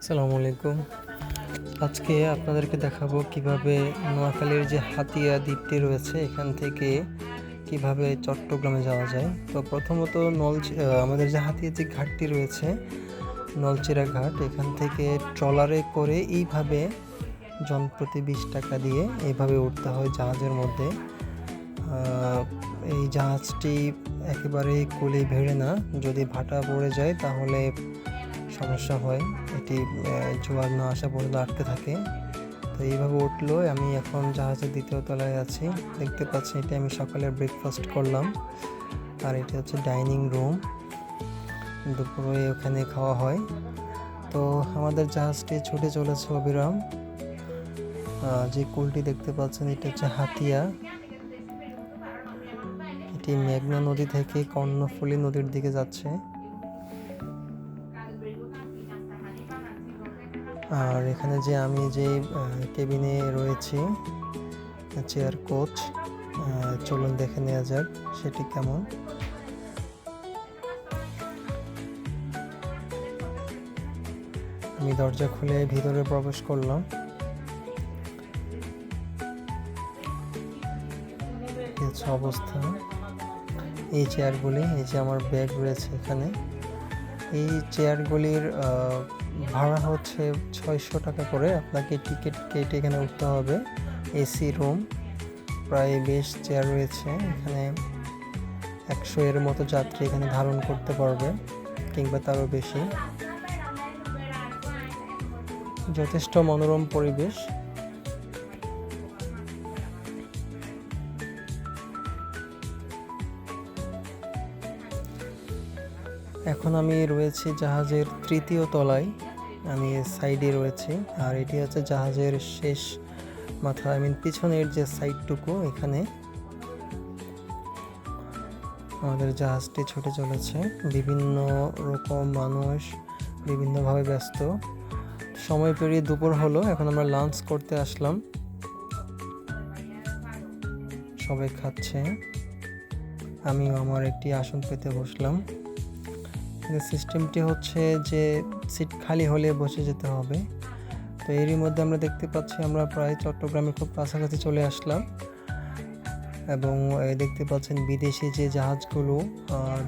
আসসালামু আলাইকুম। আজকে আপনাদেরকে দেখাবো কীভাবে নোয়াখালীর যে হাতিয়া দ্বীপটি রয়েছে, এখান থেকে কীভাবে চট্টগ্রামে যাওয়া যায়। তো প্রথমত নল আমাদের যে হাতিয়া যে ঘাটটি রয়েছে, নলচিরা ঘাট, এখান থেকে ট্রলারে করে এইভাবে জনপ্রতি বিশ টাকা দিয়ে এইভাবে উঠতে হয় জাহাজের মধ্যে। এই জাহাজটি একেবারে কুলে ভেড়ে না, যদি ভাটা পড়ে যায় তাহলে সমস্যা হয়, এটি জোয়ার না আসা পর্যন্ত আটকে থাকে। তো এইভাবে উঠল, আমি এখন জাহাজের দ্বিতীয় তলায় আছি। দেখতে পাচ্ছি এটা আমি সকালে ব্রেকফাস্ট করলাম। আর এটি হচ্ছে ডাইনিং রুম দুপুরে ওখানে খাওয়া হয়। তো আমাদের জাহাজটি ছুটে চলেছে অবিরাম। যে কুলটি দেখতে পাচ্ছেন, এটা হচ্ছে হাতিয়া। এটি মেঘনা নদী থেকে কর্ণফুলী নদীর দিকে যাচ্ছে। আর এখানে যে আমি যে কেবিনে রয়েছি, চেয়ার কোচ চলুন দেখে নেওয়া যাক সেটি কেমন। আমি দরজা খুলে ভিতরে প্রবেশ করলাম। অবস্থা, এই চেয়ারগুলি, এই যে আমার ব্যাগ রয়েছে এখানে। এই চেয়ারগুলির ভাড়া হচ্ছে ছয়শো টাকা করে। আপনাকে টিকিট কেটে এখানে উঠতে হবে। এসি রুম, প্রায় বেশ চেয়ার রয়েছে। এখানে একশো এর মতো যাত্রী এখানে ধারণ করতে পারবে, কিংবা তারও বেশি। যথেষ্ট মনোরম পরিবেশ। এখন আমি রয়েছি জাহাজের তৃতীয় তলায়। আমি সাইডে রয়েছি। আর এটি হচ্ছে জাহাজের শেষ মাথা আই মিন পিছনের যে সাইডটুকু এখানে। আমাদের জাহাজটি ছুটে চলেছে। বিভিন্ন রকম মানুষ বিভিন্নভাবে ব্যস্ত। সময় পেরিয়ে দুপুর হলো। এখন আমরা লাঞ্চ করতে আসলাম। সবাই খাচ্ছে। আমিও আমার একটি আসন পেতে বসলাম। সিস্টেমটি হচ্ছে যে সিট খালি হলে বসে যেতে হবে। তো এরই মধ্যে আমরা দেখতে পাচ্ছি আমরা প্রায় চট্টগ্রামের খুব কাছাকাছি চলে আসলাম এবং দেখতে পাচ্ছেন বিদেশি যে জাহাজগুলো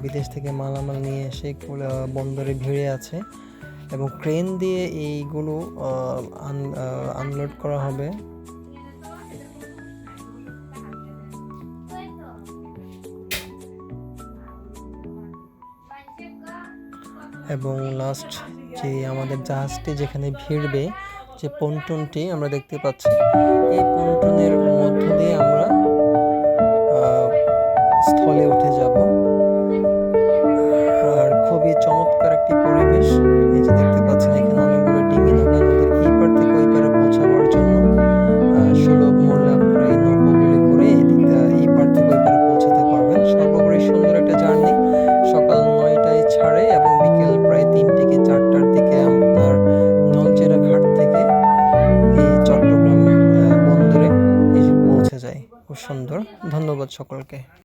বিদেশ থেকে মালামাল নিয়ে এসে বন্দরে ভিড়ে আছে এবং ক্রেন দিয়ে এইগুলো আনলোড করা হবে। এবং লাস্ট যে আমাদের জাহাজটি যেখানে ভিড়বে যে পন্টনটি আমরা দেখতে পাচ্ছি। এই পন্টনের খুব সুন্দর। ধন্যবাদ সকলকে।